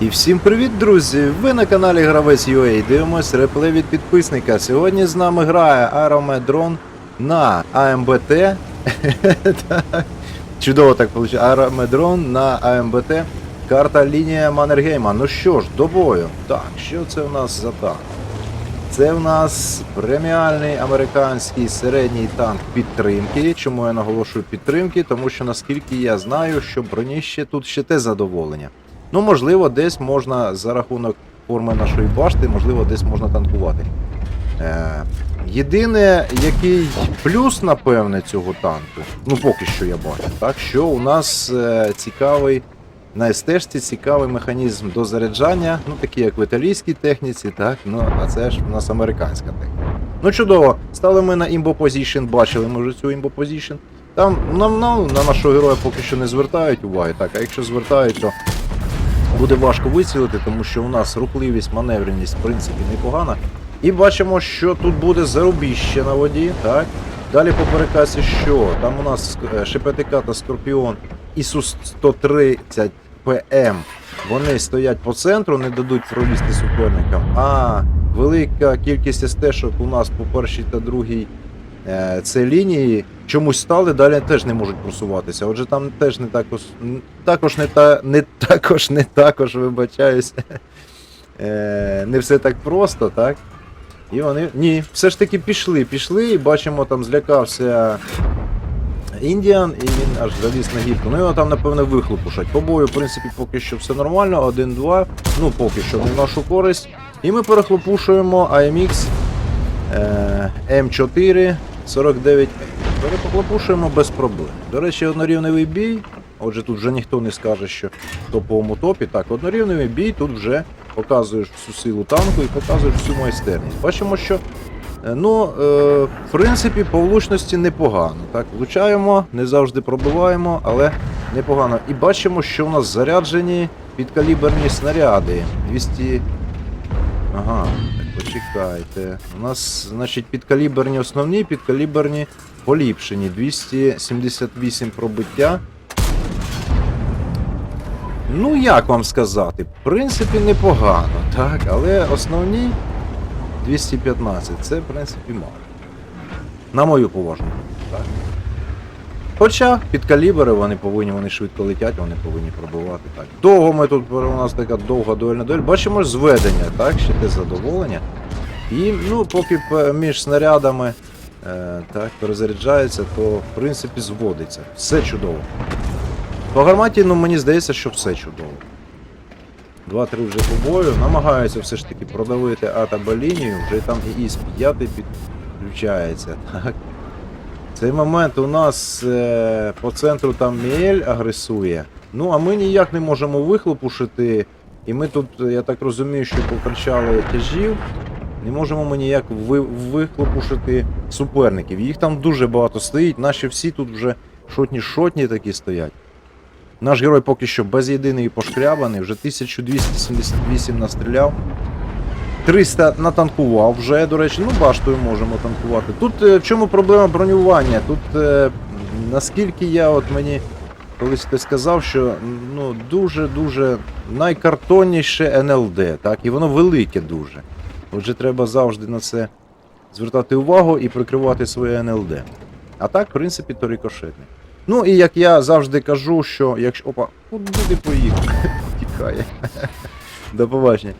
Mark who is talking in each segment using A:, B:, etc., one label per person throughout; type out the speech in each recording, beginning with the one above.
A: І всім привіт, друзі! Ви на каналі Гравець UA. Дивимось реплей від підписника. Сьогодні з нами грає Аромедрон на АМБТ. Чудово так вийшло. Аромедрон на АМБТ. Карта лінія Маннергейма. Ну що ж, до бою. Так, що це у нас за танк? Це в нас преміальний американський середній танк підтримки. Чому я наголошую підтримки? Тому що наскільки я знаю, що броніще тут ще те задоволення. Ну, можливо, десь можна за рахунок форми нашої башти, можливо, десь можна танкувати. Е, єдине, який плюс, напевне, цього танку, ну поки що я бачу, так, що у нас е, цікавий на СТ-шці цікавий механізм дозаряджання, ну такий як в італійській техніці, так, ну а це ж у нас американська техніка. Ну чудово, стали ми на Imbo Position, бачили ми вже цю Position. Там нам, нам на нашого героя поки що не звертають уваги, так, а якщо звертають, то буде важко вицілити, тому що у нас рухливість, маневреність, в принципі, непогана. І бачимо, що тут буде зарубіще на воді, так. Далі по перекасі що? Там у нас е, ШПТК та Скорпіон ІСУ-130 ПМ. Вони стоять по центру, не дадуть пролізти суперникам. А велика кількість СТ-шок у нас по першій та другій це лінії чомусь стали, далі теж не можуть просуватися. Отже, там теж не також також не та не також, не також, вибачаюсь. Е, не все так просто, так? І вони. Ні, все ж таки пішли, пішли, і бачимо, там злякався Індіан, і він аж заліз на гірку. Ну його там, напевно, вихлопушать. По бою, в принципі, поки що все нормально, 1-2. Ну, поки що не в нашу користь. І ми перехлопушуємо AMX е, М4 49 Перехлопушуємо без проблем. До речі, однорівневий бій. Отже, тут вже ніхто не скаже, що в топовому топі. Так, однорівневий бій тут вже показуєш всю силу танку і показуєш всю майстерність. Бачимо, що е, ну, е, в принципі, по влучності непогано. Так, влучаємо, не завжди пробиваємо, але непогано. І бачимо, що у нас заряджені підкаліберні снаряди. 200. Ага, почекайте. У нас, значить, підкаліберні основні, підкаліберні поліпшені. 278 пробиття. Ну, як вам сказати, в принципі, непогано, так, але основні 215 це, в принципі, мало. На мою поважну. Так. Хоча під калібри вони повинні, вони швидко летять, вони повинні пробивати. Так. Довго ми тут, у нас така довга дуельна дуель. Бачимо зведення, так, ще те задоволення. І ну, поки між снарядами е, так, перезаряджається, то в принципі зводиться. Все чудово. По гарматі, ну мені здається, що все чудово. 2-3 вже по бою. Намагаються все ж таки продавити А та Б лінію, вже там і ІС 5 підключається. Так. Цей момент у нас е, по центру там Міель агресує. Ну, а ми ніяк не можемо вихлопушити. І ми тут, е, я так розумію, що покричали тяжів. Не можемо ми ніяк ви, вихлопушити суперників. Їх там дуже багато стоїть, наші всі тут вже шотні-шотні такі стоять. Наш герой поки що без єдиної пошкрябаний, вже 1278 настріляв. 300 натанкував вже, до речі, ну баштою можемо танкувати. Тут е, в чому проблема бронювання? Тут е, наскільки я от мені колись хтось сказав, що ну дуже-дуже найкартонніше НЛД, так, і воно велике дуже. Отже, треба завжди на це звертати увагу і прикривати своє НЛД. А так, в принципі, то рикошетне. Ну і як я завжди кажу, що якщо. Опа, куди поїхав? Тікає. До побачення.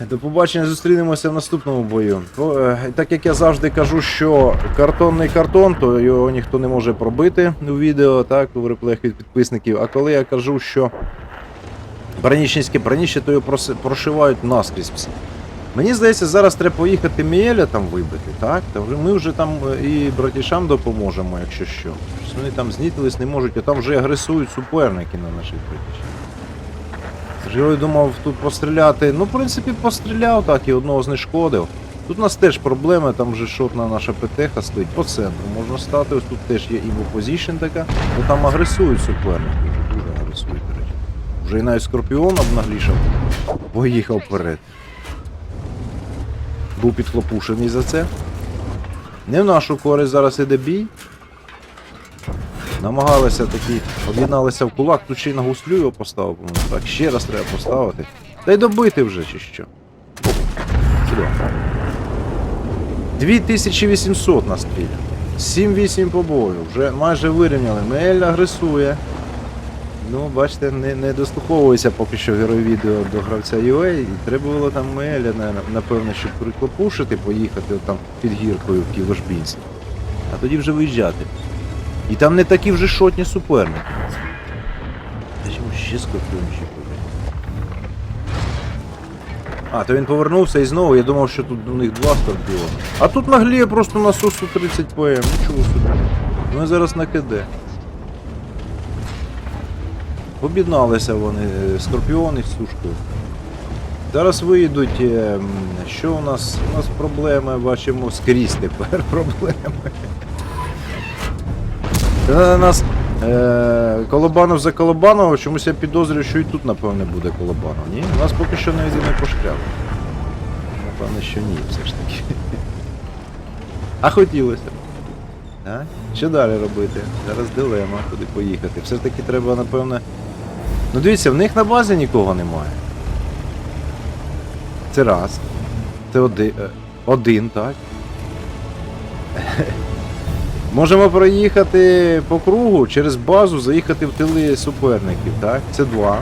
A: До побачення, зустрінемося в наступному бою. Е, Так як я завжди кажу, що картонний картон, то його ніхто не може пробити у відео, так, у реплеях від підписників. А коли я кажу, що бронічницьке броніще, то його прошивають наскрізь. Мені здається, зараз треба поїхати Міеля там вибити, так? Ми вже там е, і братішам допоможемо, якщо що. Вони там знітились, не можуть, а там вже агресують суперники на наших братішах. Я думав тут постріляти. Ну, в принципі, постріляв так і одного знешкодив. Тут у нас теж проблеми, там вже шотна наша ПТХ стоїть по центру. Можна стати, ось тут теж є Evo Position така, бо там агресують суперники, вже дуже агресують, до речі. Вже і навіть Скорпіон обнаглішав, поїхав вперед. Був підхлопушений за це. Не в нашу користь зараз іде бій. Намагалися такі, об'єдналися в кулак, тут ще й на гуслю його поставив, по-моєму. Так, ще раз треба поставити. Та й добити вже чи що. Сюди. 2800 настріляно. 7-8 побою. Вже майже вирівняли. Мель агресує. Ну, бачите, не, не дослуховується поки що герой відео до гравця UA. І треба було там Меля, напевно, щоб приклопушити, поїхати там під гіркою в ті ложбінці. А тоді вже виїжджати. І там не такі вже шотні суперники. Та чому ще скорпіончик буде? А, то він повернувся і знову, я думав, що тут у них два скорпіони. А тут нагліє просто на сусу 30 ПМ, нічого собі. Ми зараз на КД. Об'єдналися вони, скорпіони з сушкою. Зараз виїдуть. е, Що у нас? У нас проблеми, бачимо, скрізь тепер проблеми. Та нас е, Колобанов за Колобанова, чомусь я підозрюю, що і тут, напевне, буде Колобанов. Ні? У нас поки що не єдиний пошкряв. Напевне, що ні, все ж таки. А хотілося. Так? Що далі робити? Зараз дилема, куди поїхати. Все ж таки треба, напевне. Ну дивіться, в них на базі нікого немає. Це раз. Це один, один так. Можемо проїхати по кругу через базу, заїхати в тили суперників, так? Це два.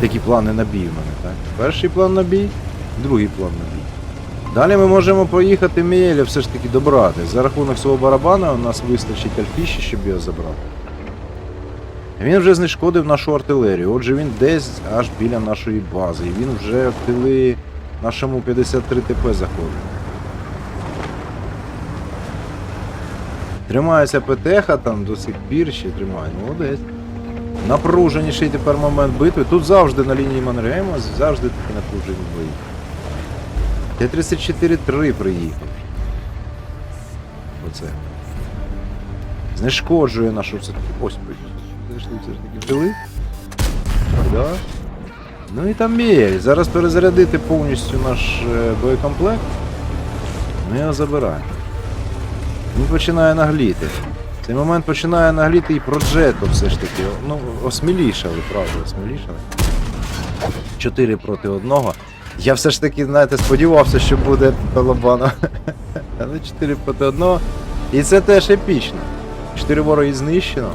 A: Такі плани на бій в мене, так? Перший план на бій, другий план на бій. Далі ми можемо проїхати Мієля все ж таки добрати. За рахунок свого барабана у нас вистачить альфіші, щоб його забрати. Він вже знешкодив нашу артилерію. Отже, він десь аж біля нашої бази. І він вже в тили нашому 53 ТП заходить. Тримається ПТХ там до сих пір ще тримає. Молодець. Напруженіший тепер момент битви. Тут завжди на лінії Маннергейма, завжди такі напружені бої. Т-34-3 приїхав. Оце. Знешкоджує нашу все Ось таки втили. Да. Ну і там Мєль. Зараз перезарядити повністю наш е, боєкомплект. Ми його забираємо. Він починає нагліти. В цей момент починає нагліти і Проджето все ж таки. Ну, осмілішали, правда, осмілішали. 4 проти одного. Я все ж таки, знаєте, сподівався, що буде Талабана. Але 4 проти одного. І це теж епічно. 4 вороги знищено.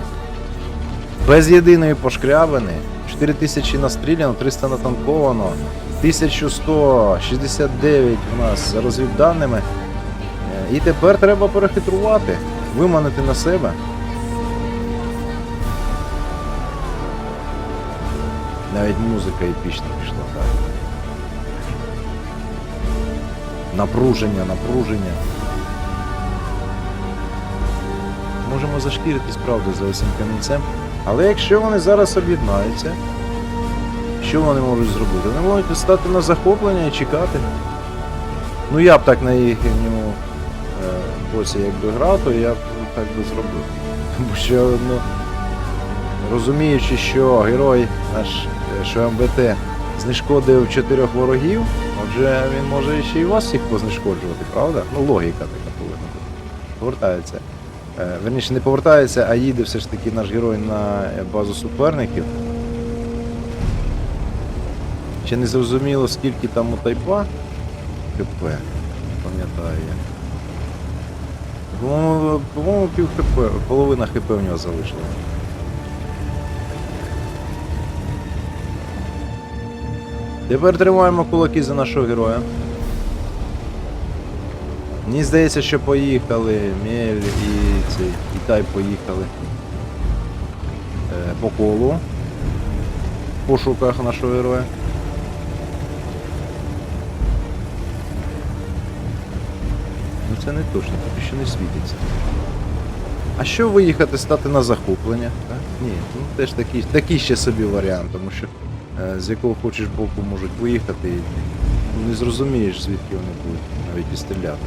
A: Без єдиної пошкрябини. 4000 настріляно, 300 натанковано. 1169 у нас за розвідданими. І тепер треба перехитрувати, виманити на себе. Навіть музика епічна пішла, так. Напруження, напруження. Можемо зашкіритись, правда, за цим камінцем. Але якщо вони зараз об'єднаються, що вони можуть зробити? Вони можуть стати на захоплення і чекати. Ну я б так на їхньому боці якби грав, то я так би зробив. Тому що, ну, розуміючи, що герой наш, е, що МБТ знешкодив чотирьох ворогів, отже він може ще й вас всіх познешкоджувати, правда? Ну, логіка така повинна бути. Повертається. Е, Верніше не повертається, а їде все ж таки наш герой на е, базу суперників. Ще не зрозуміло, скільки там у тайпа ХП. Пам'ятаю я. По-моєму, по-моєму, пів ХП, половина ХП в нього залишилась. Тепер тримаємо кулаки за нашого героя. Мені здається, що поїхали Мель і цей і Тай поїхали е, по колу в пошуках нашого героя. Це не точно, поки що не світиться. А що виїхати, стати на захоплення? Так? Ні, ну теж такий, такий ще собі варіант, тому що е, з якого хочеш боку можуть виїхати, і ну, не зрозумієш, звідки вони будуть навіть і стріляти.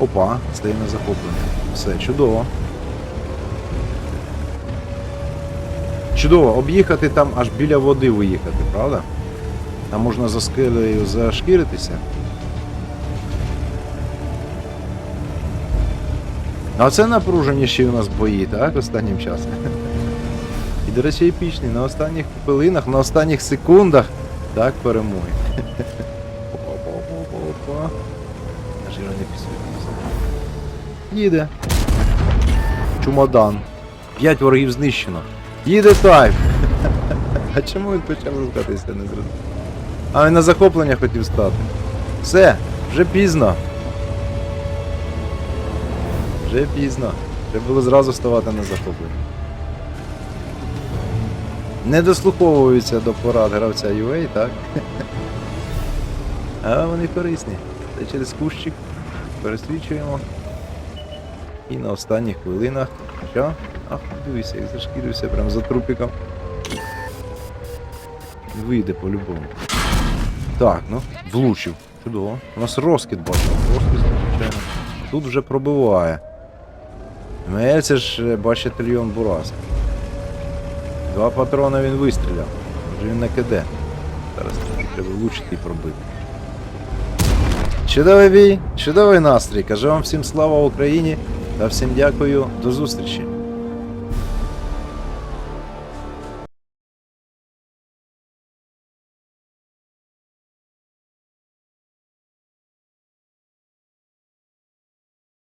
A: Опа, стає на захоплення. Все, чудово. Чудово, об'їхати там аж біля води виїхати, правда? Там можна за скелею зашкіритися. А це напруженіші у нас бої, так, останнім часом. І, до речі, епічний, на останніх хвилинах, на останніх секундах, так, перемоги. Не підсвітився. Їде. Чумодан. П'ять ворогів знищено. Їде тайп. А чому він почав розкатися, не зрозумів. А він на захоплення хотів стати. Все, вже пізно. Вже пізно. Треба було зразу ставати на захоплення. Не дослуховуються до порад гравця UA, так? А вони корисні. Це через кущик пересвічуємо. І на останніх хвилинах. Що? Ах, дивися, як зашкірився прям за трупиком. Вийде по-любому. Так, ну, влучив. Чудово. У нас розкид бачив. Розкид, звичайно. Тут вже пробиває. Це ж, бачить трильйон бурас. Два патрона він вистріляв. Може він не киде. Зараз треба влучити і пробити. Чудовий бій, чудовий настрій. Кажу вам всім слава Україні та всім дякую. До зустрічі.